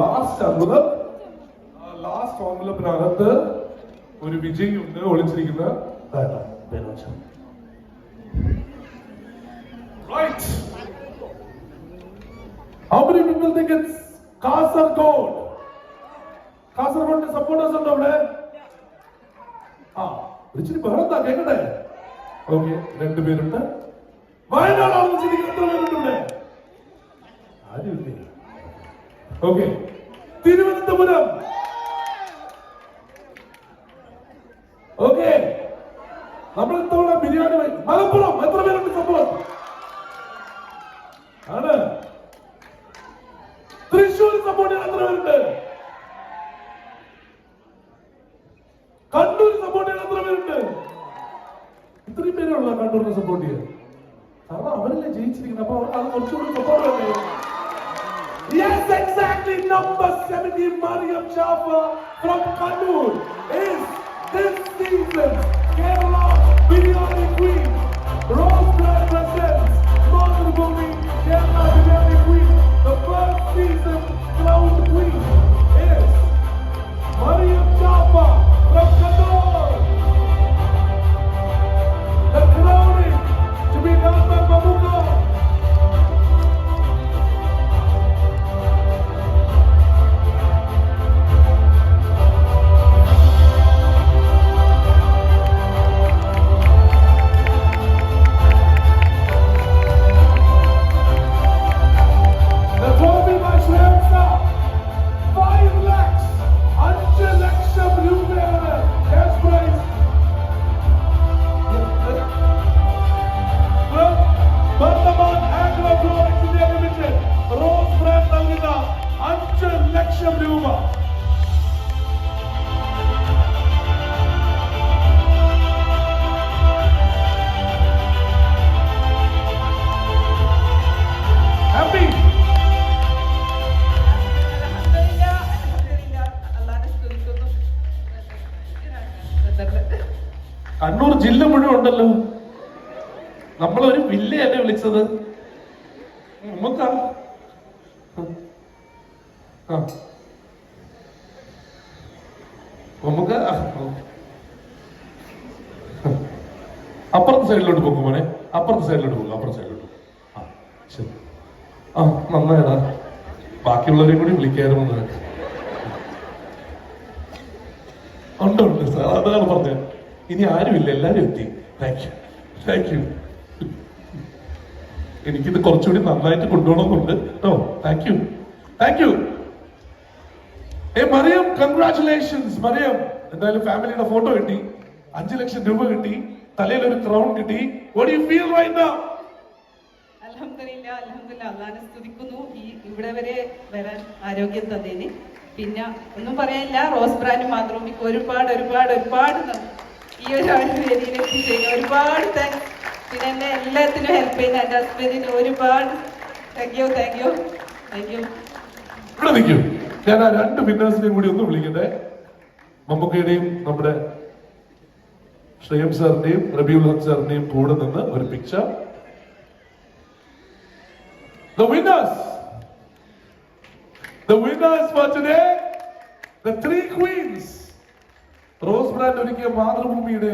Last അമ്പലം last അമ്പലത്തിനകത്ത് ഒരു വിജയുണ്ട് ഒളിച്ചിരിക്കുന്ന right How many people think it's Kasaragod. കാസർഗോഡിന്റെ supporters ഉണ്ടോ അവിടെ? ആ ഇച്ചിരി ബഹളത്താ കേക്കട്ടെ. ഓക്കെ രണ്ടുപേരുണ്ട് വയനാട് ഒളിച്ചിരിക്കുന്ന എത്ര പേരുണ്ട് ഇവിടെ? ആരുമില്ലേ. ഓക്കെ. തിരുവനന്തപുരം. ഓക്കെ നമ്മൾ ഇത്തവണ ബിരിയാണി മലപ്പുറം എത്ര പേരുണ്ട് സപ്പോർട്ട് ആണ്. തൃശ്ശൂർ സപ്പോർട്ട് ചെയ്യാൻ എത്ര പേരുണ്ട്? കണ്ണൂർ സപ്പോർട്ട് ചെയ്യാൻ എത്ര പേരുണ്ട്? ഇത്രയും പേരുള്ള കണ്ണൂരിനെ സപ്പോർട്ട് ചെയ്യാൻ. കാരണം അവരല്ലേ ജയിച്ചിരിക്കുന്നത്. അപ്പൊ അവർക്ക് അത് കുറച്ചുകൂടി സപ്പോർട്ട് വേണ്ടേ? Yes, exactly. Number 70, Mariam Jaffa from Kannur is this season Kerala Biryani Queen. Kannur ജില്ല മുഴുവൻ ഉണ്ടല്ലോ. നമ്മളൊരു വില്ലയല്ലേ വിളിച്ചത്? നമുക്കാ. നമുക്ക് അപ്പുറത്തെ സൈഡിലോട്ട് പോകും മോനെ. അപ്പുറത്തെ സൈഡിലോട്ട് പോകും അപ്പുറത്തെ സൈഡിലോട്ട് പോകും ആ ശരി. ആ നന്നായടാ. ബാക്കിയുള്ളവരെയും കൂടി വിളിക്കായിരുന്നു നിനക്ക് ഉണ്ട് ഉണ്ട് അതാണ് പറഞ്ഞത്. ഇനി ആരുമില്ല എല്ലാരും എത്തി. താങ്ക് യു താങ്ക് യു എനിക്കിത് കുറച്ചുകൂടി നന്നായിട്ട് കൊണ്ടുപോകണമെന്നുണ്ട് കേട്ടോ. താങ്ക് യു താങ്ക് യു ഏ മറിയം കൺഗ്രാറ്റുലേഷൻസ് മറിയം എന്തായാലും ഫാമിലിയുടെ ഫോട്ടോ കിട്ടി. അഞ്ചു ലക്ഷം രൂപ കിട്ടി. തലയിൽ ഒരു ക്രൗൺ കിട്ടി you feel right now now? അൽഹംദുലില്ലാ, അൽഹംദുലില്ലാ. അല്ലാഹനെ സ്തുതിക്കുന്നു. ഈ ഇവിടെ വരെ വരാൻ ആരോഗ്യം തന്നേന്. പിന്നെ ഒന്നും പറയാനില്ല. റോസ് ബ്രാൻഡ് മാത്രം ഒരുപാട് ഒരുപാട് ഒരുപാട്. ഈ ഒരു വേദിയിൽ എത്തിച്ചേക്കും ഒരുപാട് താങ്ക്സ് പിന്നെ എന്നെ എല്ലാത്തിനും ഹെൽപ്പ് ചെയ്യുന്ന എന്റെ ഹസ്ബൻഡിന് ഒരുപാട് thank you thank you thank you ഞാൻ ആ രണ്ട് വിന്നേഴ്സിനെയും കൂടി ഒന്ന് വിളിക്കട്ടെ. മമ്മൂക്കയുടെയും നമ്മുടെ ശ്രേയം സാറിന്റെയും റബിയുൽ ഹക് സാറിന്റെയും കൂടെ നിന്ന് ഒരു picture The! The winners for today, the three queens. Rose brand ഒരുക്കിയ മാതൃഭൂമിയുടെ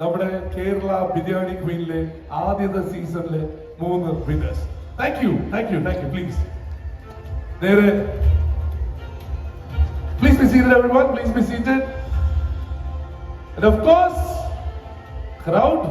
നമ്മുടെ കേരള ബിരിയാണി ക്വീനിലെ ആദ്യത്തെ സീസണിലെ മൂന്ന് winners thank you thank you thank you please നേരെ Please be seated, everyone. Please be seated. And of course, crowd.